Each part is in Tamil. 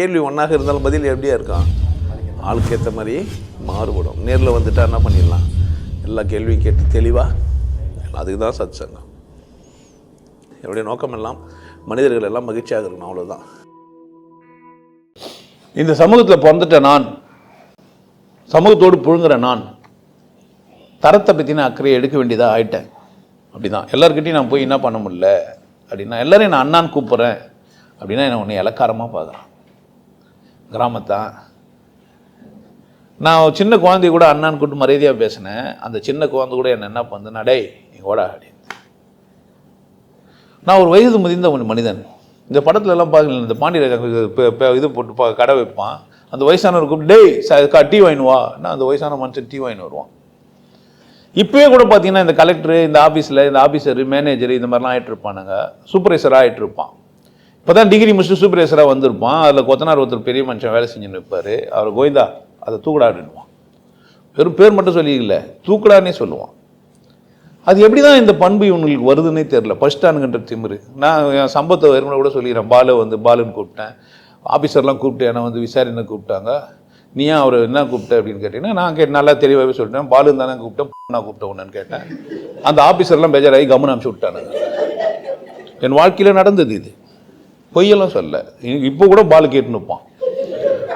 கேள்வி ஒன்றாக இருந்தாலும் பதில் எப்படியா இருக்கான் ஆளுக்கு ஏற்ற மாதிரி மாறுபடும். நேரில் வந்துட்டா என்ன பண்ணிடலாம்? எல்லா கேள்வியும் கேட்டு தெளிவாக அதுக்கு தான் சத் சங்கம் என்னுடைய நோக்கம் எல்லாம் மனிதர்கள் எல்லாம் மகிழ்ச்சியாக இருக்கணும் அவ்வளோதான் இந்த சமூகத்தில் பிறந்துட்ட நான் சமூகத்தோடு புழுங்குற நான் தரத்தை பற்றின அக்கறையை எடுக்க வேண்டியதாக ஆயிட்டேன். அப்படிதான். எல்லாருக்கிட்டையும் நான் போய் என்ன பண்ண முடியல? அப்படின்னா எல்லாரையும் நான் அண்ணான்னு கூப்பிட்றேன். அப்படின்னா என்னை உன்னை இலக்காரமாக பார்க்குறான். கிராமத்தான் நான் ஒரு சின்ன குழந்தைய கூட அண்ணான்னு கூப்பிட்டு மரியாதையாக பேசினேன். அந்த சின்ன குழந்தை கூட என்ன என்ன பண்ணுதுன்னா டேய் நீ ஓடா அப்படின்னு நான் ஒரு வயது முதிர்ந்த ஒரு மனிதன். இந்த படத்துல எல்லாம் பார்க்கல இந்த பாண்டியராஜா இது இது போட்டு பா- கடை வைப்பான். அந்த வயசானவர் கூப்பிட்டு டேய் டீ வாங்கினு வா. நான் அந்த வயசான மனுஷன் டீ வாங்கின்னு வருவான். இப்போயே கூட பார்த்தீங்கன்னா இந்த கலெக்டர் இந்த ஆஃபீஸில் இந்த ஆஃபீஸர் மேனேஜர் இந்த மாதிரிலாம் ஆகிட்டு இருப்பானுங்க சூப்பர்வைசராக ஆகிட்டு இருப்பான் தான் டிகிரி முடிச்சுட்டு சூப்பர்வைசராக வந்திருப்பான். அதில் கொத்தனார் ஒருத்தர் பெரிய மனுஷன் வேலை செஞ்சுன்னு இருப்பார். அவர் கோவிந்தா அதை தூக்கடாடுவான் வெறும் பேர் மட்டும் சொல்லிக்கல தூக்கடான்னே சொல்லுவான். அது எப்படி தான் இந்த பண்பு இவங்களுக்கு வருதுன்னே தெரில பஸ்டானுங்கன்ற திமிரு. நான் என் சம்பத்தை வருமுறை கூட சொல்லிடுறேன். பாலு வந்து பாலுன்னு கூப்பிட்டேன். ஆஃபீஸர்லாம் கூப்பிட்டு என்னை வந்து விசாரணை கூப்பிட்டாங்க. நீ ஏன் அவர் என்ன கூப்பிட்ட அப்படின்னு கேட்டிங்கன்னா நான் கேட்டு நல்லா தெளிவாகவே சொல்லிட்டேன். பாலு தானே கூப்பிட்டேன். நான் கூப்பிட்ட கேட்டேன். அந்த ஆஃபீஸர்லாம் பேஜாராகி கவனம் அனுப்பிச்சு விட்டானுங்க. என் வாழ்க்கையில் நடந்தது இது. பொய்யெல்லாம் சொல்ல இப்போ கூட பாலு கேட்டுன்னு இருப்பான்.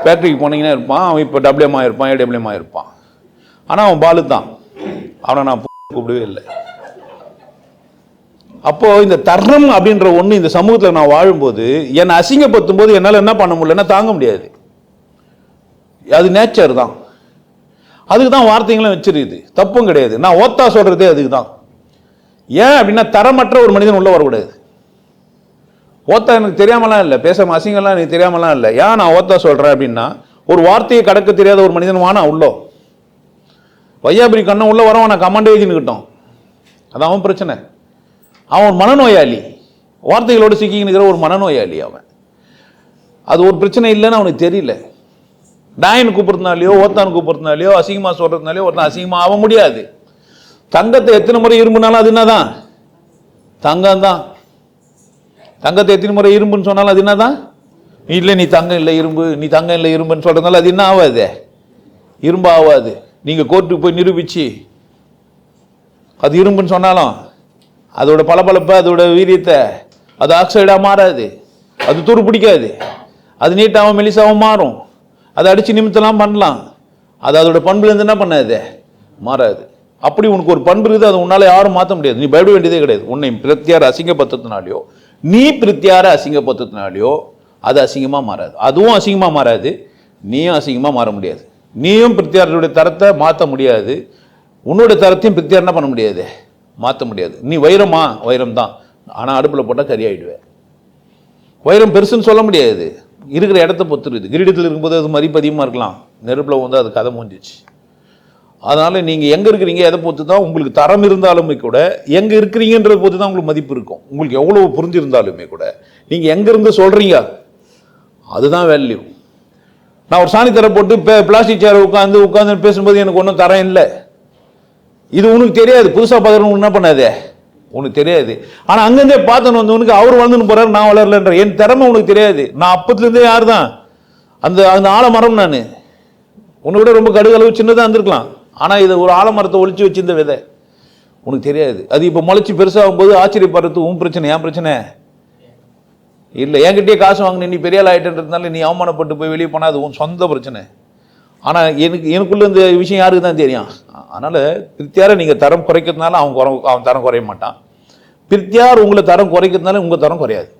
ஃபேக்ட்ரிக்கு போனீங்கன்னா இருப்பான். அவன் இப்போ டபிள்யூஎம் ஆயிருப்பான் ஏடபிள்யூஎம் இருப்பான் ஆனால் அவன் பாலு தான். அவனை நான் கூப்பிடவே இல்லை. அப்போ இந்த தர்ணம் அப்படின்ற ஒன்று இந்த சமூகத்தில் நான் வாழும்போது என்னை அசிங்கப்படுத்தும் போது என்னால் என்ன பண்ண முடியலன்னா தாங்க முடியாது. அது நேச்சர் தான். அதுக்கு தான் வார்த்தைகளும் வச்சிருக்குது. தப்பும் கிடையாது. நான் ஓத்தா சொல்றதே அதுக்கு தான். ஏன் அப்படின்னா தரமற்ற ஒரு மனிதன் உள்ள வரக்கூடாது. ஓத்தா எனக்கு தெரியாமலாம் இல்லை. பேச அசிங்கம்லாம் எனக்கு தெரியாமலாம் இல்லை. ஏன் நான் ஓத்தா சொல்கிறேன் அப்படின்னா ஒரு வார்த்தையை கடக்க தெரியாத ஒரு மனிதன் வானா? உள்ளோ. வையாபுரி கண்ணன் உள்ளே வரவன் நான் கமாண்டே எழுதினுக்கிட்டோம் அது அவன் பிரச்சனை. அவன் ஒரு மனநோயாளி. வார்த்தைகளோடு சிக்கிக்கினுக்கிற ஒரு மனநோயாளி அவன். அது ஒரு பிரச்சனை இல்லைன்னு அவனுக்கு தெரியல. டாயின் கூப்பிட்றதுனாலையோ ஓத்தான் கூப்பிட்றதுனாலையோ அசிங்கமாக சொல்கிறதுனாலையோ ஒருத்தன் அசிங்கமாக ஆக முடியாது. தங்கத்தை எத்தனை முறை இரும்புனாலும் அது என்னதான்? தங்கம் தான். தங்கத்தை எத்தனை முறை இரும்புன்னு சொன்னாலும் அது என்னதான்? இல்லை நீ தங்கம் இல்லை இரும்பு. நீ தங்கம் இல்லை இரும்புன்னு சொல்கிறதுனால அது என்ன ஆகாது இரும்பு ஆகாது நீங்கள் கோர்ட்டுக்கு போய் நிரூபிச்சு அது இரும்புன்னு சொன்னாலும் அதோட பளபளப்பை அதோட வீரியத்தை அது ஆக்சைடாக மாறாது. அது துரு பிடிக்காது. அது நீட்டாகவும் மெலிசாகவும் மாறும். அதை அடித்து நிமித்தலாம் பண்ணலாம். அது அதோட பண்புலேருந்து என்ன பண்ணாது? மாறாது. அப்படி உனக்கு ஒரு பண்பு இருக்குது அது உன்னால் யாரும் மாற்ற முடியாது. நீ பயப்பட வேண்டியதே கிடையாது. உன்னை பிரத்தியார் அசிங்கப்படுத்துறதுனாலையோ நீ பிரித்தியார அசிங்கப்படுத்துறதுனாலையோ அது அசிங்கமாக மாறாது. அதுவும் அசிங்கமாக மாறாது. நீயும் அசிங்கமாக மாற முடியாது. நீயும் பிரத்தியாருடைய தரத்தை மாற்ற முடியாது. உன்னோட தரத்தையும் பிரித்தியாரனா என்ன பண்ண முடியாது. மாற்ற முடியாது. நீ வைரமா? வைரம் தான் ஆனால் அடுப்பில் போட்டால் கரியாயிடுவேன் வைரம் பெருசுன்னு சொல்ல முடியாது. இருக்கிற இடத்த பொறுத்துருது கிரீடத்தில் இருக்கும்போது அது மதிப்பு அதிகமாக இருக்கலாம். நெருப்பில் வந்து அது கதை முடிஞ்சிச்சு அதனால் நீங்கள் எங்கே இருக்கிறீங்க எதை பொறுத்து தான் உங்களுக்கு தரம் இருந்தாலுமே கூட எங்கே இருக்கிறீங்கன்றத பொறுத்து தான் உங்களுக்கு மதிப்பு இருக்கும். உங்களுக்கு எவ்வளோ புரிஞ்சிருந்தாலுமே கூட நீங்கள் எங்கேருந்து சொல்கிறீங்க அதுதான் வேல்யூ நான் ஒரு சாணி தர போட்டு பிளாஸ்டிக் சேர் உட்காந்து உட்காந்து பேசும்போது எனக்கு ஒன்றும் தரம் இல்லை. இது உனக்கு தெரியாது. புதுசாக பார்க்குறவங்க என்ன பண்ணாதே? உனக்கு தெரியாது. ஆனால் அங்கேருந்தே பார்த்தோன்னு வந்தவனுக்கு அவர் வளர்ந்துன்னு போகிறார் நான் வளரலன்ற என் திறமை உனக்கு தெரியாது. நான் அப்பத்துலேருந்தே யார் தான் அந்த அந்த ஆலமரம் நான். உன்னை விட ரொம்ப கடுகளவு சின்னதாக இருந்திருக்கலாம். ஆனால் இதை ஒரு ஆலமரத்தை ஒழிச்சு வச்சிருந்த விதை. உனக்கு தெரியாது. அது இப்போ முளைச்சி பெருசாகும் போது ஆச்சரியப்படுறது உன் பிரச்சனை என் பிரச்சனை. இல்லை என்கிட்டயே காசு வாங்கின நீ பெரிய ஆள் ஆகிட்டன்றதுனால நீ அவமானப்பட்டு போய் வெளியே போனால் அது உன் சொந்த பிரச்சனை. ஆனால் எனக்கு எனக்குள்ள இந்த விஷயம் யாருக்கு தான் தெரியும்? அதனால் பிரித்தியாரை நீங்கள் தரம் குறைக்கிறதுனால அவன் குறை அவன் தரம் குறைய மாட்டான். பிரித்தியார் உங்களை தரம் குறைக்கிறதுனால உங்கள் தரம் குறையாது.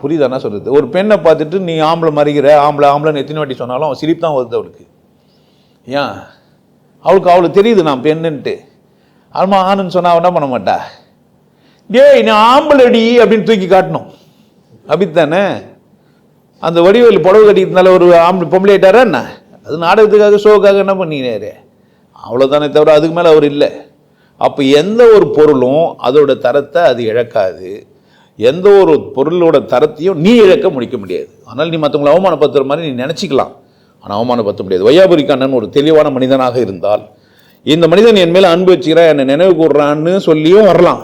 புரியுதா என்ன ஒரு பெண்ணை பார்த்துட்டு நீ ஆம்பளை மறிக்கிற ஆம்பளை ஆம்பளைன்னு எத்தனை வாட்டி சொன்னாலும் அவன் சிரிப்பு தான் வருது அவளுக்கு. ஏன் அவளுக்கு அவளுக்கு தெரியுது நான் பெண்ணுன்ட்டு. ஆமா ஆணுன்னு சொன்னால் என்ன பண்ண மாட்டா? டேய் நான் ஆம்பளடி அப்படின்னு தூக்கி காட்டணும். அப்படித்தானே? அந்த வடிவேல் புடவை கட்டிக்கிறதுனால ஒரு ஆம்பளை பொம்பளை ஆயிட்டாரா என்ன? அது நாடகத்துக்காக ஷோக்காக என்ன பண்ணினாரு அவ்வளோதானே தவிர அதுக்கு மேலே அவர் இல்லை. அப்போ எந்த ஒரு பொருளும் அதோட தரத்தை அது இழக்காது. எந்த ஒரு பொருளோட தரத்தையும் நீ இழக்க முடிக்க முடியாது. ஆனால் நீ மற்றவங்களை அவமானப்படுத்துகிற மாதிரி நீ நினச்சிக்கலாம். ஆனால் அவமானப்படுத்த முடியாது. வையாபரிகண்ணன் ஒரு தெளிவான மனிதனாக இருந்தால் இந்த மனிதன் என் மேலே அன்பு வச்சுக்கிறா என்னை நினைவு கூடுறான்னு சொல்லியும் வரலாம்.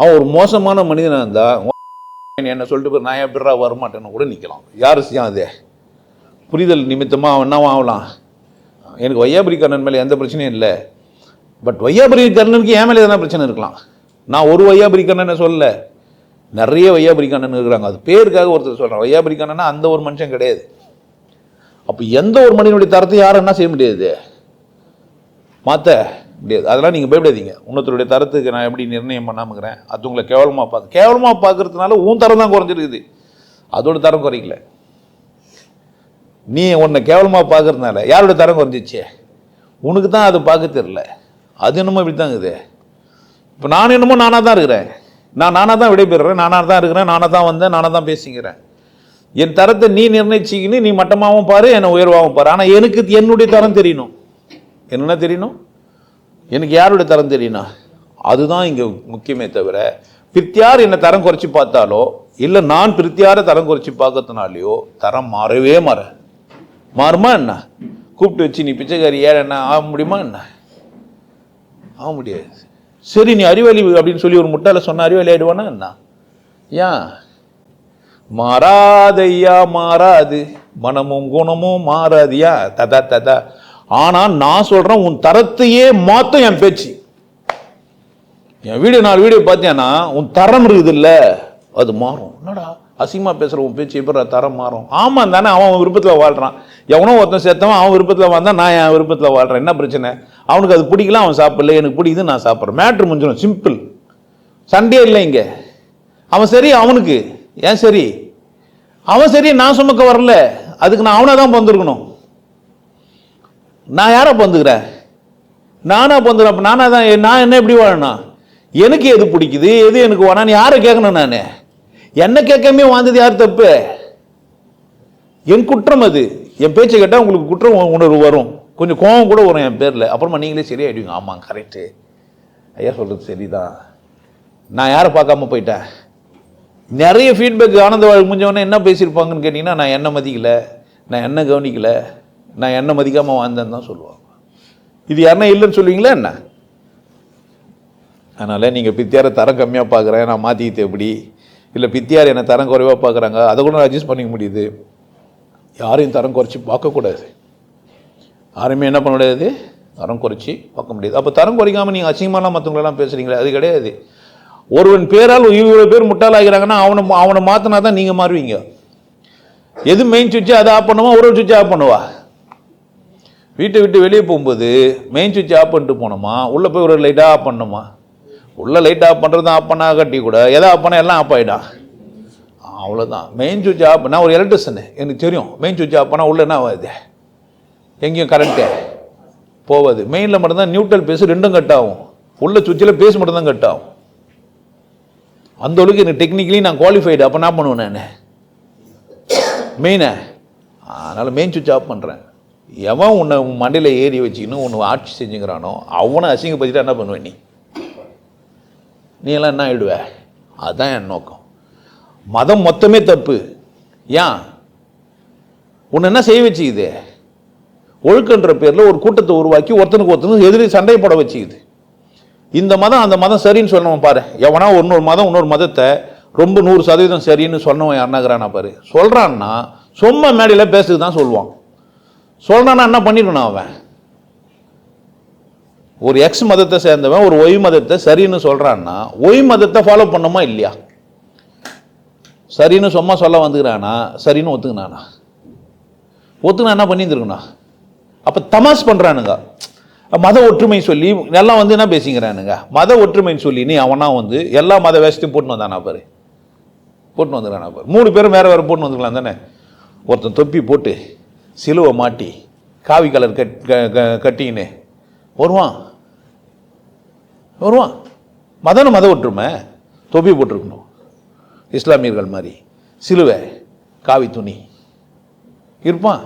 அவன் ஒரு மோசமான மனிதனாக இருந்தால் என்ன சொல்லிட்டு போய் நான் எப்படா வரமாட்டேன்னு கூட நிற்கலாம் யார் செய்யும் அதே? புரிதல் நிமித்தமாக அவன் என்னவா ஆகலாம் எனக்கு வையாபுரி மேலே எந்த பிரச்சனையும் இல்லை. பட் வையாபுரி கண்ணனுக்கு என் மேலே எதனா பிரச்சனை இருக்கலாம். நான் ஒரு வையாபிரிகண்ணன் சொல்லல. நிறைய வையாபுரி இருக்கிறாங்க. அது பேருக்காக ஒருத்தர் சொல்கிறேன் வையாபுரி அந்த ஒரு மனுஷன் கிடையாது. அப்போ எந்த ஒரு மனிதனுடைய தரத்தை யாரும் என்ன செய்ய முடியாது? மாற்ற முடியாது. அதெல்லாம் நீங்கள் பயப்படாதீங்க. உன்னத்தருடைய தரத்துக்கு நான் எப்படி நிர்ணயம் பண்ணாமக்கிறேன்? அது உங்களை கேவலமாக பார்க்க கேவலமாக பார்க்கறதுனால உன் தரம் தான் குறைஞ்சிருக்குது. அதோட தரம் குறைக்கல. நீ உன்னை கேவலமாக பார்க்கறதுனால யாரோட தரம் குறைஞ்சிச்சு? உனக்கு தான் அது பார்க்க தெரில அது என்னமோ இப்படி தான் இருக்குது. இப்போ நான் என்னமோ நானாக தான் இருக்கிறேன். நான் நானாக தான் விடைபெறுறேன். நானாக தான் இருக்கிறேன். நானாக தான் வந்தேன். நானாக தான் பேசிக்கிறேன். என் தரத்தை நீ நிர்ணயிச்சிக்கின்னு நீ மட்டமாகவும் பாரு என்னை உயர்வாகவும் பாரு. ஆனால் எனக்கு என்னுடைய தரம் தெரியணும். என்னென்ன தெரியணும்? எனக்கு யாருடைய தரம் தெரியணும் அதுதான் இங்கே முக்கியமே தவிர பிரித்தியார் என்னை தரம் குறைச்சி பார்த்தாலோ இல்லை நான் பிரித்தியாரை தரம் குறைச்சி பார்க்கறதுனாலையோ தரம் மாறவே மாற. மாறுமா என்ன? கூப்பிட்டு வச்சு நீ பிச்சைக்காரி ஏற என்ன ஆக முடியுமா என்ன? ஆக முடியாது. சரி நீ அறிவாளி அப்படின்னு சொல்லி ஒரு முட்டாள சொன்ன அறிவாளி ஆயிடுவானா என்ன? ஏன்? மாறாதையா மாறாது மனமும் குணமும் மாறாதியா? ததா ததா ஆனால் நான் சொல்கிறேன் உன் தரத்தையே மாற்றும் என் பேச்சு. என் வீடியோ நாலு வீடியோ பார்த்தேன்னா உன் தரம் இருக்குதுல்ல அது மாறும். என்னடா அசிங்கமாக பேசுகிற உன் பேச்சு எப்படி தரம் மாறும்? ஆமாம் தானே அவன் அவன் விருப்பத்தில் வாழ்கிறான் எவனோ ஒருத்தன் சேர்த்தவன் அவன் விருப்பத்தில் வந்தால் நான் என் விருப்பத்தில் வாழ்கிறேன் என்ன பிரச்சனை? அவனுக்கு அது பிடிக்கல அவன் சாப்பிடல எனக்கு பிடிக்குது நான் சாப்பிட்றேன். மேட்ரு முடிஞ்சிடும் சிம்பிள் சண்டே இல்லை இங்கே. அவன் சரி அவனுக்கு. ஏன் சரி? அவன் சரி நான் சுமக்க வரல. அதுக்கு நான் அவனை தான் பந்துருக்கணும் நான் யாரை பந்துக்கிறேன் நானா பந்துக்கிறேன் அப்போ நானா தான் நான் என்ன எப்படி வாழணும் எனக்கு எது பிடிக்குது? எது எனக்கு வேணான்னு யாரை கேட்கணும் நான்? என்ன கேட்காம வாழ்ந்தது யார் தப்பு? என் குற்றம் அது. என் பேச்சை கேட்டால் உங்களுக்கு குற்றம் உணர்வு வரும். கொஞ்சம் கோபம் கூட வரும் என் பேரில். அப்புறமா நீங்களே சரியாயிடுவீங்க ஆமாம் கரெக்டு ஐயா சொல்கிறது சரிதான். நான் யாரை பார்க்காம போயிட்டேன்? நிறைய ஃபீட்பேக் ஆனந்த வாழ் முடிஞ்சவொடனே என்ன பேசியிருப்பாங்கன்னு கேட்டிங்கன்னா நான் என்ன மதிக்கலை. நான் என்ன கவனிக்கல. நான் என்ன மதிக்காமல் வாழ்ந்தேன்னு தான் சொல்லுவாங்க. இது யாருன்னா இல்லைன்னு சொல்லுவீங்களா என்ன? அதனால் நீங்கள் பித்தியாரை தரம் கம்மியாக பார்க்குறேன் நான் மாற்றிக்கிட்டு எப்படி? இல்லை பித்தியார் என்னை தரம் குறைவாக பார்க்குறாங்க அதை கூட நான் அட்ஜஸ்ட் பண்ணிக்க முடியுது. யாரையும் தரம் குறைச்சி பார்க்கக்கூடாது. யாருமே என்ன பண்ண முடியாது? தரம் குறைச்சி பார்க்க முடியாது. அப்போ தரம் குறைக்காமல் நீங்கள் அசிங்கமாலாம் மற்றவங்களெல்லாம் பேசுகிறீங்களே அது கிடையாது. ஒருவன் பேரால் இவ்வளோ பேர் முட்டாளாகிறாங்கன்னா அவனை அவனை மாற்றினா தான் நீங்கள் மாறுவீங்க. எது மெயின் சுவிட்சை அதை ஆஃப் பண்ணுவா ஒரு சுவிட்சை ஆஃப் பண்ணுவா? வீட்டை விட்டு வெளியே போகும்போது மெயின் சுவிட்ச் ஆஃப் பண்ணிட்டு போனோமா உள்ளே போய் ஒரு லைட்டாக ஆஃப் பண்ணணுமா உள்ளே லைட் ஆஃப் பண்ணுறது ஆஃப் பண்ணா கட்டி கூட எதை ஆஃப் பண்ணால் எல்லாம் ஆஃப் ஆகிடும் அவ்வளோதான் மெயின் சுவிட்ச் ஆஃப் நான் ஒரு எலக்ட்ரிஷனு எனக்கு தெரியும். மெயின் சுவிட்ச் ஆஃப் பண்ணால் உள்ளே என்ன ஆகாது? எங்கேயும் கரண்ட்டு போவாது மெயினில் மட்டும்தான் நியூட்ரல் பேஸ் ரெண்டும் கட் ஆகும். உள்ள சுவிட்சில் பேஸ் மட்டும்தான் கட் ஆகும். அந்த அளவுக்கு எனக்கு டெக்னிக்கலி நான் குவாலிஃபைடு அப்போ என்ன பண்ணுவேன் நான்? மெயினை அதனால் மெயின் சுவிட்ச் ஆஃப் பண்ணுறேன் எவன் உன்னை உன் மண்டையில் ஏறி வச்சுக்கின்னு உன்னை ஆட்சி செஞ்சுக்கிறானோ அவனை அசிங்கப்படுத்திட்டு என்ன பண்ணுவேன் நீ? நீ எல்லாம் என்ன ஆயிடுவ? அதுதான் என் நோக்கம். மதம் மொத்தமே தப்பு. ஏன்? உன்னை என்ன செய்ய வச்சுக்குது? ஒழுக்கன்ற பேரில் ஒரு கூட்டத்தை உருவாக்கி ஒருத்தனுக்கு ஒருத்தனுக்கு எதிரி சண்டை போட வச்சுக்குது. இந்த மதம் அந்த மதம் சரின்னு சொன்னவன் பாரு. எவனா இன்னொரு மதம் இன்னொரு மதத்தை ரொம்ப நூறு சதவீதம் சரின்னு சொன்னவன் யாருனாகிறானா பாரு. சொல்கிறான்னா சும்மா மேடையில் பேசுக்கு தான் சொல்லுவான். சொல்கிறான்னா என்ன பண்ணிருக்கணும் அவன்? ஒரு எக்ஸ் மதத்தை சேர்ந்தவன் ஒரு ஒய் மதத்தை சரின்னு சொல்கிறான்னா ஒய் மதத்தை ஃபாலோ பண்ணுமா இல்லையா? சரின்னு சும்மா சொல்ல வந்துக்கிறானா? சரின்னு ஒத்துக்கினானா? ஒத்துக்கினா என்ன பண்ணியிருந்துருக்குண்ணா அப்போ தமாஸ் பண்ணுறானுங்க மத ஒற்றுமை சொல்லி எல்லாம் வந்து என்ன பேசிக்கிறானுங்க? மத ஒற்றுமைன்னு சொல்லி நீ அவனா வந்து எல்லா மத வேஷத்தையும் போட்டுன்னு வந்தானா பாரு. போட்டுன்னு வந்துக்கிறானா பாரு. மூணு பேரும் வேறு வேறு போட்டுன்னு வந்துக்கலாம் தானே? ஒருத்தன் தொப்பி போட்டு சிலுவை மாட்டி காவி கலர் கட் க- க- வருவான். வருவான். மதன மத ஒற்றுமை. தொப்பி போட்டிருக்கணும். இஸ்லாமியர்கள் மாதிரி. சிலுவை காவி துணி. இருப்பான்.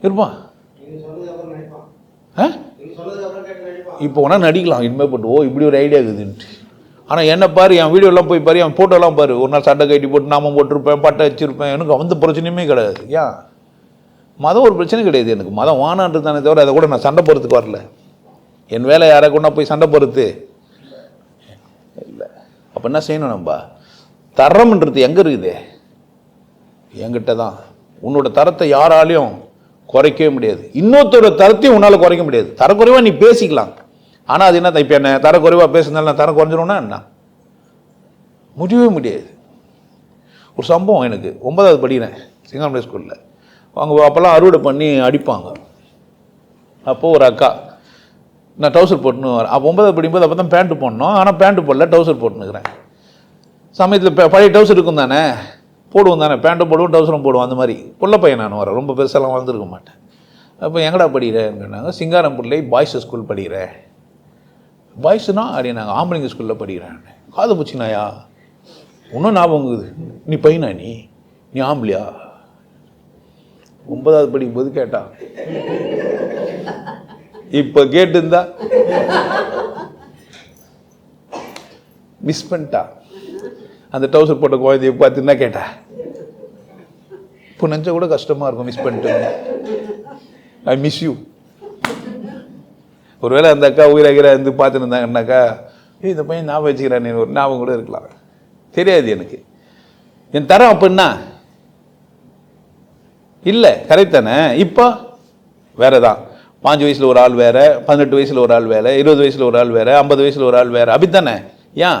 இருப்பான். இப்போ வேணால் நடிக்கலாம் இனிமேல் போட்டு. ஓ இப்படி ஒரு ஐடியா இருக்குதுன்ட்டு. ஆனால் என்ன பாரு என் வீடியோலாம் போய் பாரு என் ஃபோட்டோலாம் பாரு. ஒரு நாள் சண்டை கட்டி போட்டு நாம போட்டிருப்பேன் பட்டை வச்சிருப்பேன். எனக்கு அந்த பிரச்சனையுமே கிடையாது. ஏன்? மதம் ஒரு பிரச்சனை கிடையாது எனக்கு. மதம் வானான்றது தானே தவிர அதை கூட நான் சண்டை போகிறதுக்கு வரல. என் வேலை யாரை கொண்டா போய் சண்டை போகிறது இல்லை. அப்போ என்ன செய்யணும் நம்ம? தரம்ன்றது எங்கே இருக்குது? என்கிட்ட தான் உன்னோட தரத்தை யாராலையும் குறைக்கவே முடியாது. இன்னொருத்தரோட தரத்தையும் உன்னால் குறைக்க முடியாது. தரக்குறைவாக நீ பேசிக்கலாம். ஆனால் அது என்ன இப்போ என்ன தரக்குறைவாக பேசுனால நான் தரம் குறைஞ்சிரும்னா என்ன? முடியவே முடியாது. ஒரு சம்பவம் எனக்கு. ஒன்பதாவது படிக்கிறேன். சிங்காமலை ஸ்கூலில் அவங்க அப்போல்லாம் அறுவடை பண்ணி அடிப்பாங்க. அப்போது ஒரு அக்கா நான் டவுசர் போட்டுன்னு வரேன். அப்போ ஒன்பதாவது படிக்கும்போது அப்போ தான் பேண்ட்டு போடணும். ஆனால் பேண்ட்டு போடல டவுசர் போட்டுன்னுக்கிறேன் சமயத்தில் இப்போ பழைய டவுசர் இருக்கும் தானே? போடுவோம் தானே பேண்ட்டும் போடுவோம் டவுசரும் போடுவோம் அந்த மாதிரி. புள்ள பையன் நான் வரேன் ரொம்ப பெருசாலாம் வளர்ந்துருக்க மாட்டேன். அப்போ எங்கடா படிக்கிறேன்னு சிங்காரம்பிள்ளை பாய்ஸ் ஸ்கூல் படிக்கிறேன் பாய்ஸ்னா அப்படின்னாங்க ஆம்பளைங்க ஸ்கூலில் படிக்கிறேன் காது பூச்சினாயா? இன்னும் ஞாபகம் இருக்குது. நீ பையனா நீ? நீ ஆம்பளையா? ஒன்பதாவது படிக்கும்போது கேட்டா. இப்போ கேட்டுருந்தா. மிஸ் பண்ணிட்டா. அந்த டவுசர் போட்ட குழந்தைய பார்த்து என்ன இப்போ நினச்சா கூட கஷ்டமாக இருக்கும் மிஸ் பண்ணிட்டு. ஐ மிஸ் யூ ஒருவேளை அந்த அக்கா உயிராகிற இருந்து பார்த்துருந்தாங்கன்னாக்கா ஏய் இந்த பையன் ஞாபகம் வச்சுக்கிறான் ஒரு ஞாபகம் கூட இருக்கலாம். தெரியாது எனக்கு. என் தரம் அப்படின்னா இல்லை கரெக்ட் தானே? இப்போ? வேறு தான் பாஞ்சு வயசில் ஒரு ஆள் வேறு பதினெட்டு வயசில் ஒரு ஆள் வேறு இருபது வயசில் ஒரு ஆள் வேறு ஐம்பது வயசில் ஒரு ஆள் வேறு அப்படித்தானே? ஏன்?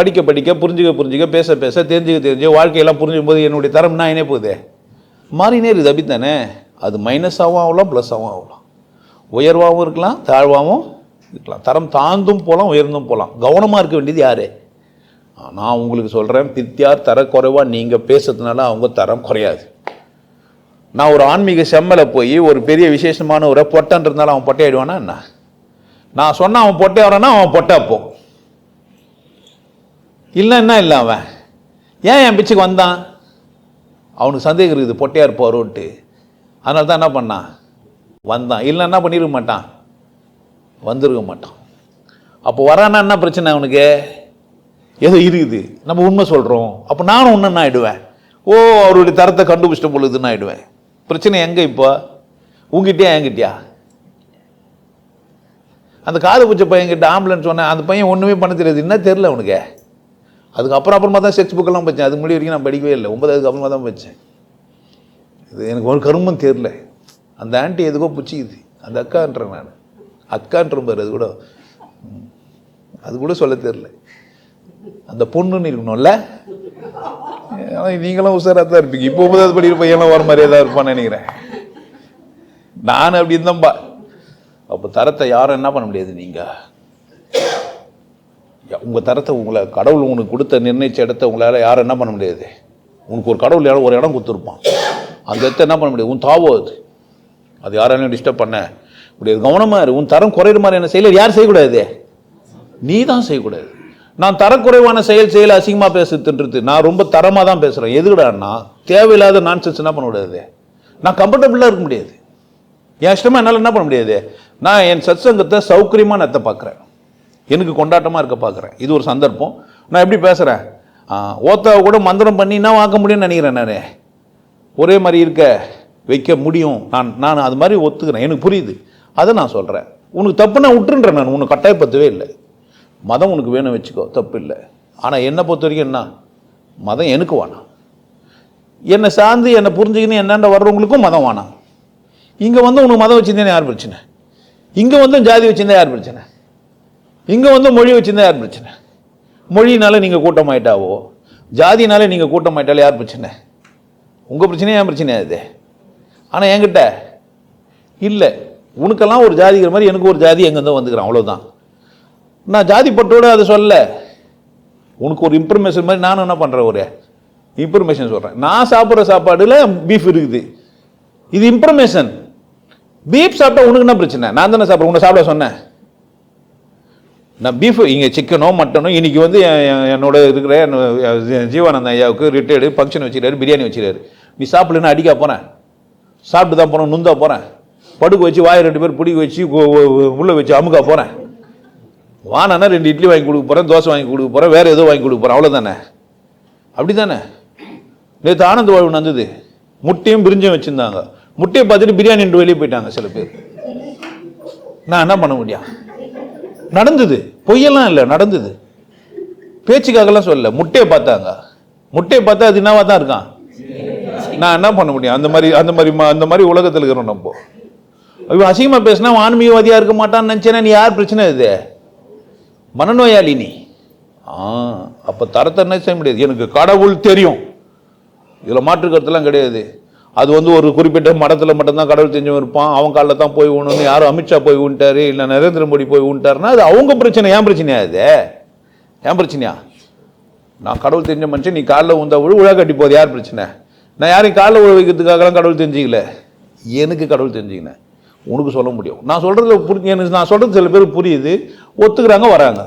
படிக்க படிக்க புரிஞ்சுக்க புரிஞ்சுக்க பேச பேச தெரிஞ்சுக்க தெரிஞ்சு வாழ்க்கையெல்லாம் புரிஞ்சும் போது என்னுடைய நான் என்ன போகுது? மாறினே இருக்குது அப்படித்தானே? அது மைனஸாகவும் ஆகலாம் ப்ளஸ்ஸாகவும் ஆகலாம். உயர்வாகவும் இருக்கலாம் தாழ்வாகவும் இருக்கலாம். தரம் தாழ்ந்தும் போகலாம் உயர்ந்தும் போகலாம் கவனமாக இருக்க வேண்டியது யார்? நான் உங்களுக்கு சொல்கிறேன் பித்தியார் தரக்குறைவாக நீங்கள் பேசுறதுனால அவங்க தரம் குறையாது. நான் ஒரு ஆன்மீக செம்மலை போய் ஒரு பெரிய விசேஷமான ஒரு பொட்டன்றதுனால அவன் பொட்டையாயிடுவானா என்ன? நான் சொன்ன அவன் பொட்டை வரானா அவன் பொட்டை அப்போ? இல்லைன்னா இல்லை அவன். ஏன் என் பிச்சுக்கு வந்தான்? அவனுக்கு சந்தேகம் இருக்குது பொட்டையாக இருப்பாரோன்ட்டு. அதனால தான் என்ன பண்ணான்? வந்தான். இல்லை என்ன பண்ணியிருக்க மாட்டான்? வந்திருக்க மாட்டான். அப்போ வரானா என்ன பிரச்சனை அவனுக்கு? ஏதோ இருக்குது. நம்ம உண்மை சொல்கிறோம் அப்போ நானும் உண்மை ஆகிடுவேன் ஓ அவருடைய தரத்தை கண்டுபிடிச்சிட்ட பொழுதுன்னு ஆகிடுவேன் பிரச்சனை எங்கே இப்போ? உங்ககிட்டயா என்கிட்டயா? அந்த காது பூச்ச பையன்கிட்ட ஆம்புலன்ஸ் சொன்னேன். அந்த பையன் ஒன்றுமே பண்ண தெரியாது. என்ன தெரில அவனுக்கு? அதுக்கப்புறம் அப்புறமா தான் செக்ஸ் புக்கெல்லாம் படித்தேன். அது முன்னாடி வரைக்கும் நான் படிக்கவே இல்லை. ஒன்பதாவதுக்கு அப்புறமா தான் படித்தேன். இது எனக்கு ஒரு கருமம் தெரில அந்த ஆண்டி எதுக்கோ பிடிச்சிக்குது. அந்த அக்கான்றேன் நான். அக்கான்ற பாரு அது கூட. அது கூட சொல்ல தெரில அந்த பொண்ணுன்னு இருக்கணும்ல? ஆனால் நீங்களும் உஷாராக தான் இருப்பீங்க. இப்போ ஒன்பதாவது படிக்கிற பையன்லாம் வர மாதிரியே தான் இருப்பான்னு நினைக்கிறேன். நான் அப்படி இருந்தேன்பா அப்போ தரத்தை யாரும் என்ன பண்ண முடியாது நீங்கள் உங்கள் தரத்தை உங்களை கடவுள் உனக்கு கொடுத்த நிர்ணயித்த இடத்த உங்களால் யாரும் என்ன பண்ண முடியாது. உனக்கு ஒரு கடவுள் யாரும் ஒரு இடம் கொடுத்துருப்பான். அந்த இடத்த என்ன பண்ண முடியாது? உன் தாவோ அது. அது யாராலையும் டிஸ்டர்ப் பண்ண முடியாது. கவனமாக இரு. உன் தரம் குறையிற மாதிரி என்ன செயல் யார் செய்யக்கூடாது? நீ தான் செய்யக்கூடாது. நான் தரக்குறைவான செயல் செயல் அசிங்கமாக பேசுறதுன்றது நான் ரொம்ப தரமாக தான் பேசுகிறேன் எதுக்குடான்னா தேவையில்லாத நான்சென்ஸ் என்ன பண்ணக்கூடாது நான் கம்ஃபர்டபுளாக இருக்க முடியாது. என் இஷ்டமாக என்னால் என்ன பண்ண முடியாது? நான் என் சத்சங்கத்தை சௌகரியமாக நடத்த பார்க்குறேன் எனக்கு கொண்டாட்டமாக இருக்க பார்க்குறேன் இது ஒரு சந்தர்ப்பம். நான் எப்படி பேசுகிறேன் ஓத்தாவை கூட மந்திரம் பண்ணி என்ன வாக்க முடியும்னு நினைக்கிறேன் நான். ஒரே மாதிரி இருக்க வைக்க முடியும். நான் நான் அது மாதிரி ஒத்துக்கிறேன். எனக்கு புரியுது. அதை நான் சொல்கிறேன் உனக்கு தப்புன்னா விட்டுன்றேன் நான். உனக்கு கட்டாயப்படுத்தவே இல்லை. மதம் உனக்கு வேணும் வச்சுக்கோ. தப்பு இல்லை. ஆனால் என்னை பொறுத்த வரைக்கும் என்ன? மதம் எனக்கு வேணாம். என்னை சார்ந்து என்னை புரிஞ்சுக்கின்னு என்னென்ன வர்றவங்களுக்கும் மதம் வேணாம். இங்கே வந்து உனக்கு மதம் வச்சிருந்தேன் யார் பிரச்சனை? இங்கே வந்து ஜாதி வச்சுருந்தேன் யார் பிரச்சனை? இங்கே வந்து மொழி வச்சுருந்தா யார் பிரச்சனை? மொழினால நீங்கள் கூட்டமாயிட்டாவோ? ஜாதினால நீங்கள் கூட்டமாயிட்டாலும் யார் பிரச்சனை? உங்கள் பிரச்சனையே என் பிரச்சனை அது ஆனால் என்கிட்ட இல்லை. உனக்கெல்லாம் ஒரு ஜாதிங்கிற மாதிரி எனக்கு ஒரு ஜாதி எங்கேருந்தோ வந்துக்கிறேன். அவ்வளோதான் நான் ஜாதி பட்டோடு அதை சொல்ல உனக்கு ஒரு இன்ஃபர்மேஷன் மாதிரி நானும் என்ன பண்ணுறேன் ஒரு? இன்ஃபர்மேஷன் சொல்கிறேன் நான் சாப்பிட்ற சாப்பாடில் பீஃப் இருக்குது. இது இன்ஃபர்மேஷன் பீஃப் சாப்பிட்டா உனக்கு என்ன பிரச்சனை? நான் தானே சாப்பிட்றேன். உன்னை சாப்பிட சொன்னேன். நான் பீஃப் இங்கே சிக்கனோ மட்டனோ இன்றைக்கி வந்து என்னோட இருக்கிற ஜீவானந்த ஐயாவுக்கு ரிட்டையர்டு ஃபங்க்ஷன் வச்சுக்கிறாரு பிரியாணி வச்சுக்கிறாரு. நீ சாப்பிடலன்னு அடிக்க போகிறேன் சாப்பிட்டு தான் போகிறேன் நுந்தா போகிறேன் படுக்க வச்சு வாயை ரெண்டு பேர் பிடிக்க வச்சு உள்ளே வச்சு அமுக்கா போகிறேன் வானானா ரெண்டு இட்லி வாங்கி கொடுக்க போகிறேன் தோசை வாங்கி கொடுக்க போகிறேன் வேறு ஏதோ வாங்கி கொடுக்க போகிறேன் அவ்வளோதானே அப்படி தானே நேற்று ஆனந்த வாழ்வு நடந்தது. முட்டையும் பிரிஞ்சும் வச்சுருந்தாங்க. முட்டையை பார்த்துட்டு பிரியாணின்ட்டு வெளியே போயிட்டாங்க சில பேர். நான் என்ன பண்ண முடியும்? நடந்தது. பொய்யெல்லாம் இல்லை நடந்தது. பேச்சுக்காகலாம் சொல்லல. முட்டையை பார்த்தாங்க. முட்டையை பார்த்தா அது என்னவா தான் இருக்கான். நான் என்ன பண்ண முடியும்? அந்த மாதிரி அந்த மாதிரி ம- அந்த மாதிரி உலகத்தில் இருக்கிறோம் நம்ம. ஐயோ அசிங்கமாக பேசினா ஆன்மீகவாதியாக இருக்க மாட்டான்னு நினச்சேன்னா நீ யார் பிரச்சனை இது? மனநோயாளி நீ. ஆ அப்போ தரத்தை என்ன செய்ய முடியாது? எனக்கு கடவுள் தெரியும். இதில் மாற்று கருத்துலாம் கிடையாது. அது வந்து ஒரு குறிப்பிட்ட மடத்தில் மட்டும்தான் கடவுள் தெரிஞ்சவன் இருப்பான். அவன் காலில் தான் போய் ஊனணும் யாரும் அமித்ஷா போய் ஊன்ட்டாரு இல்லை நரேந்திர மோடி போய் ஊன்ட்டாருன்னா அது அவங்க பிரச்சனை. ஏன் பிரச்சனையா அது ஏன் பிரச்சனையா? நான் கடவுள் தெரிஞ்ச மனுஷன் நீ காலில் உந்தா விழு உழா கட்டி போகுது. யார் பிரச்சனை? நான் யாரையும் காலில் உழ வைக்கிறதுக்காகலாம் கடவுள் தெரிஞ்சிக்கல. எனக்கு கடவுள் தெரிஞ்சுக்கினேன் உனக்கு சொல்ல முடியும். நான் சொல்கிறத புரி எனக்கு நான் சொல்கிறது சில பேர் புரியுது. ஒத்துக்கிறாங்க வராங்க.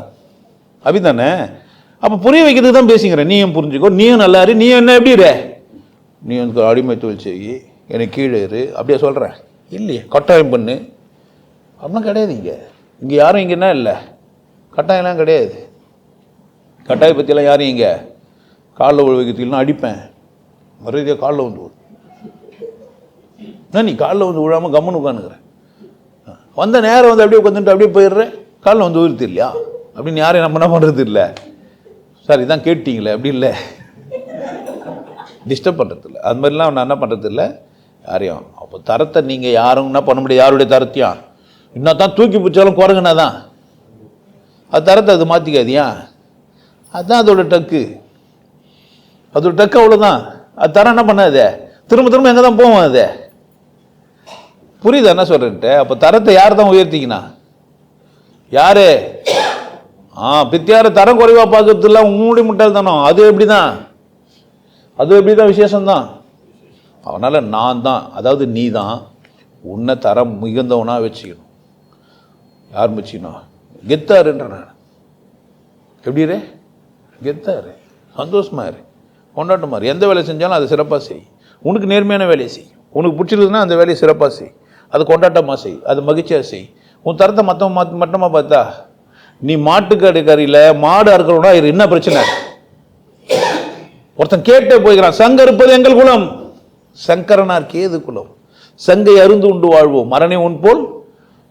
அப்படிதானே அப்போ புரிய வைக்கிறதுக்கு தான் பேசிக்கிறேன். நீயும் புரிஞ்சுக்கோ. நீயும் நல்லா நீ நீயும் என்ன எப்படி இரு? நீ எனக்கு அடிமை தொழில் செய் எனக்கு கீழே இரு. அப்படியே சொல்கிறேன் இல்லையே. கட்டாயம் பண்ணு. அப்படிலாம் கிடையாது இங்கே. இங்கே யாரும் இங்கே என்ன இல்லை. கட்டாயம்லாம் கிடையாது. கட்டாய பற்றியெல்லாம் யாரும் இங்கே. காலில் வைக்கிறதுலாம் அடிப்பேன். மரியாதையாக காலில் வந்து. என்ன நீ காலில் வந்து விழாமல் கம்முன்னு உட்காந்துக்கிறேன் வந்த நேரம் வந்து அப்படியே உட்காந்துட்டு அப்படியே போயிடுறேன் காலில் வந்து விழுத்து இல்லையா? அப்படின்னு யாரையும் நம்ம என்ன பண்ணுறது இல்லை. சார் இதான் கேட்டீங்களே அப்படி இல்லை. டிஸ்டர்ப் பண்ணுறதில்ல அது மாதிரிலாம் நான் என்ன பண்ணுறதில்ல யாரையும் அப்போ தரத்தை நீங்கள் யாரும் என்ன பண்ண முடியாது? யாருடைய தரத்தையும் இன்னும் தான் தூக்கி பிடிச்சாலும் குரங்குனா தான். அது தரத்தை அது மாற்றிக்காதியா அதுதான் அதோட டக்கு. அதோட டக்கு அவ்வளோதான் அது தரம் என்ன பண்ணாது? திரும்ப திரும்ப எங்கே தான் போவோம் அது? புரியுது என்ன சொல்கிறேன்ட்டு அப்போ தரத்தை யார் தான் உயர்த்திக்கினா? யாரு? ஆ பித்தியார தரம் குறைவாக பார்க்கறதுலாம் உங்களுடைய முட்டாள்தானம். அது எப்படி தான் அது எப்படி தான் விசேஷம்தான்? அவனால் நான் தான் அதாவது நீ தான் உன்னை தரம் மிகுந்தவனாக வச்சுக்கணும். யார் முச்சிக்கணும் கெத்தாருன்ற நான். எப்படி ரே கெத்தாரு. சந்தோஷமா இரு. கொண்டாட்டமாரு எந்த வேலை செஞ்சாலும் அதை சிறப்பாக செய். உனக்கு நேர்மையான வேலையை செய். உனக்கு பிடிச்சிருக்குன்னா அந்த வேலையை சிறப்பாக செய். அது கொண்டாட்டமாக செய். அது மகிழ்ச்சியாக செய். உன் தரத்தை மற்றவன் மத் மட்டமாக பார்த்தா நீ மாட்டுக்கடை கறியில் மாடு அறுக்கிறோன்னா இது என்ன பிரச்சனை? ஒருத்தன் கேட்டே போய்கிறான் சங்கர் இருப்பது எங்கள் குலம். சங்கரனார் கேது குலம்? சங்கை அருந்து உண்டு வாழ்வோம் மரணி உன் போல்.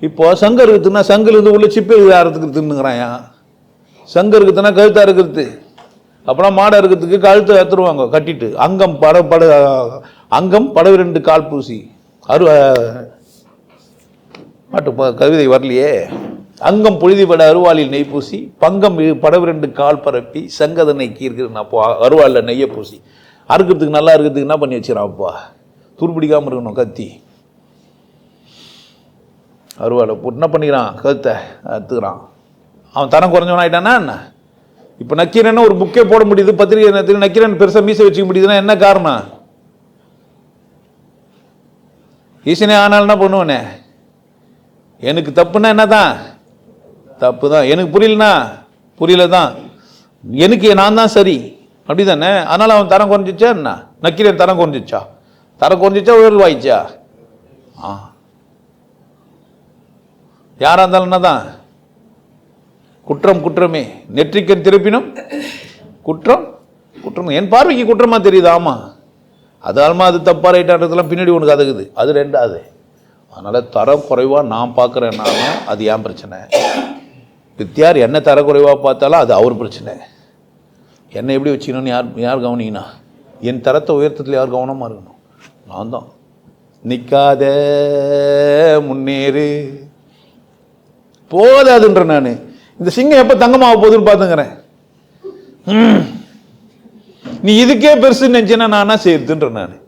இப்போ சங்கர் இருக்குதுன்னா சங்கில் இருந்து உள்ள சிப்பை அறுத்துக்கு தின்னுங்கிறாயா சங்கர் இருக்குதுன்னா கழுத்தா இருக்கிறது. அப்புறம் மாடை இருக்கிறதுக்கு கழுத்தை ஏற்றுருவாங்க கட்டிட்டு. அங்கம் பட பட அங்கம் படவிரண்டு கால் பூசி. அரு பாட்டு ப- கவிதை வரலையே. அங்கம் பொழுதிபட அருவாளில் நெய் பூசி பங்கம் படவு படவிரண்டு கால் பரப்பி சங்கதனை கீர்க்கிறது அப்போ. அருவாளில் நெய்யை பூசி. அறுக்கிறதுக்கு நல்லா இருக்கிறதுக்கு என்ன பண்ணி வச்சிடறான் அப்பா? துருப்பிடிக்காமல் இருக்கணும் கத்தி. அருவாளை போட்டு என்ன பண்ணிக்கிறான்? கத்தை அத்துக்கிறான் அவன் தரம் குறைஞ்சவன் என்ன? இப்போ நக்கீரன்னு ஒரு புக்கே போட முடியுது பத்திரிகை நேரத்தில் நக்கீரன் பெருசாக மீசை வச்சுக்க முடியுதுன்னா என்ன காரணம்? ஈசனே ஆனாலும் என்ன பண்ணுவனே? எனக்கு தப்புன்னா என்னதான்? தப்பு தான் எனக்கு புரியலனா? புரியல தான் எனக்கு நான் தான் சரி. அப்படி தானே அதனால் அவன் தரம் குறைஞ்சிச்சா என்ன? நக்கீரன் தரம் குறைஞ்சிச்சா? தரம் குறைஞ்சிச்சா உயர்வாயிச்சா ஆ. யாராக இருந்தாலும் என்னதான்? குற்றம் குற்றமே. நெற்றிக்கண் திருப்பினும் குற்றம் குற்றம். என் பார்வைக்கு குற்றமா தெரியுது ஆமா. அதாலமா அது தப்பாக ரைட்டான்றதுலாம் பின்னாடி உனக்கு அதுக்குது அது ரெண்டாவது. அதனால் தரம் குறைவாக நான் பார்க்குறேன்னாலும் அது ஏன் பிரச்சனை? வித்தியார் என்ன தரக்குறைவாக பார்த்தாலும் அது அவர் பிரச்சனை. என்னை எப்படி வச்சுக்கணும்னு யார் யார் கவனிங்கண்ணா என் தரத்தை உயர்த்தத்தில் யார் கவனமாக இருக்கணும்? நான் தான். நிற்காத முன்னேறு. போதாதுன்ற நான். இந்த சிங்கம் எப்போ தங்கமாக போகுதுன்னு பார்த்துங்கிறேன். நீ இதுக்கே பெருசுன்னு நினச்சேன்னா நான் என்ன நான்.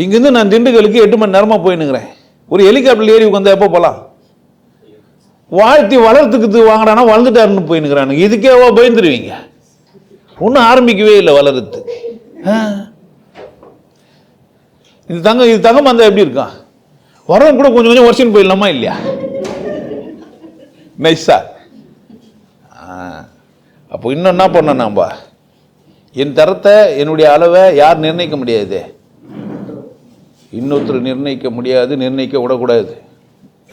இங்கேருந்து நான் திண்டுக்கலுக்கு எட்டு மணி நேரமாக போயினுங்கிறேன் ஒரு ஹெலிகாப்டர் ஏறி உட்காந்தா எப்போ போகலாம் வாழ்த்தி வளர்த்துக்கு வாங்கினானா வளர்ந்துட்டாருன்னு போயினுக்கிறானுங்க இதுக்கேவா பயந்துருவீங்க ஒன்றும் ஆரம்பிக்கவே இல்லை வளர்றதுக்கு. இது தங்கம் இது தங்கம் வந்தா எப்படி இருக்கான் வரவன் கூட கொஞ்சம் கொஞ்சம் வருஷம் போயிடலாமா இல்லையா? நைஸா அப்போ இன்னும் என்ன பண்ணோம் என் தரத்தை என்னுடைய அளவை யார் நிர்ணயிக்க முடியாது? இன்னொருத்தர் நிர்ணயிக்க முடியாது நிர்ணயிக்க விடக்கூடாது.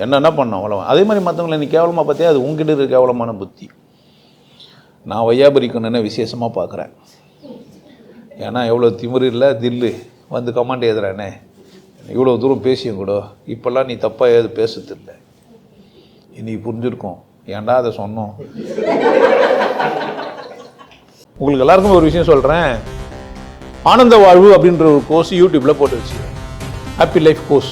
என்னென்ன பண்ணோம் அவ்வளோ அதே மாதிரி மற்றவங்களை நீ கேவலமாக பார்த்தியா? அது உங்ககிட்ட இருக்க கேவலமான புத்தி. நான் வையாபரிக்கணுன்னு விசேஷமாக பார்க்குறேன். ஏன்னா எவ்வளோ திமிரு இல்லை தில்லு. வந்து கமாண்ட் எழுதுறானே. இவ்வளோ தூரம் பேசியும் கூட இப்போல்லாம் நீ தப்பாக ஏது பேசுறதில்ல. இன்றைக்கி புரிஞ்சிருக்கோம். ஏன்டா அதை சொன்னோம்? உங்களுக்கு எல்லாருக்கும் ஒரு விஷயம் சொல்கிறேன் ஆனந்த வாழ்வு அப்படின்ற ஒரு கோர்ஸ் யூடியூப்பில் போட்டு வச்சு ஹாப்பி லைஃப் கோர்ஸ்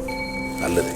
நல்லது.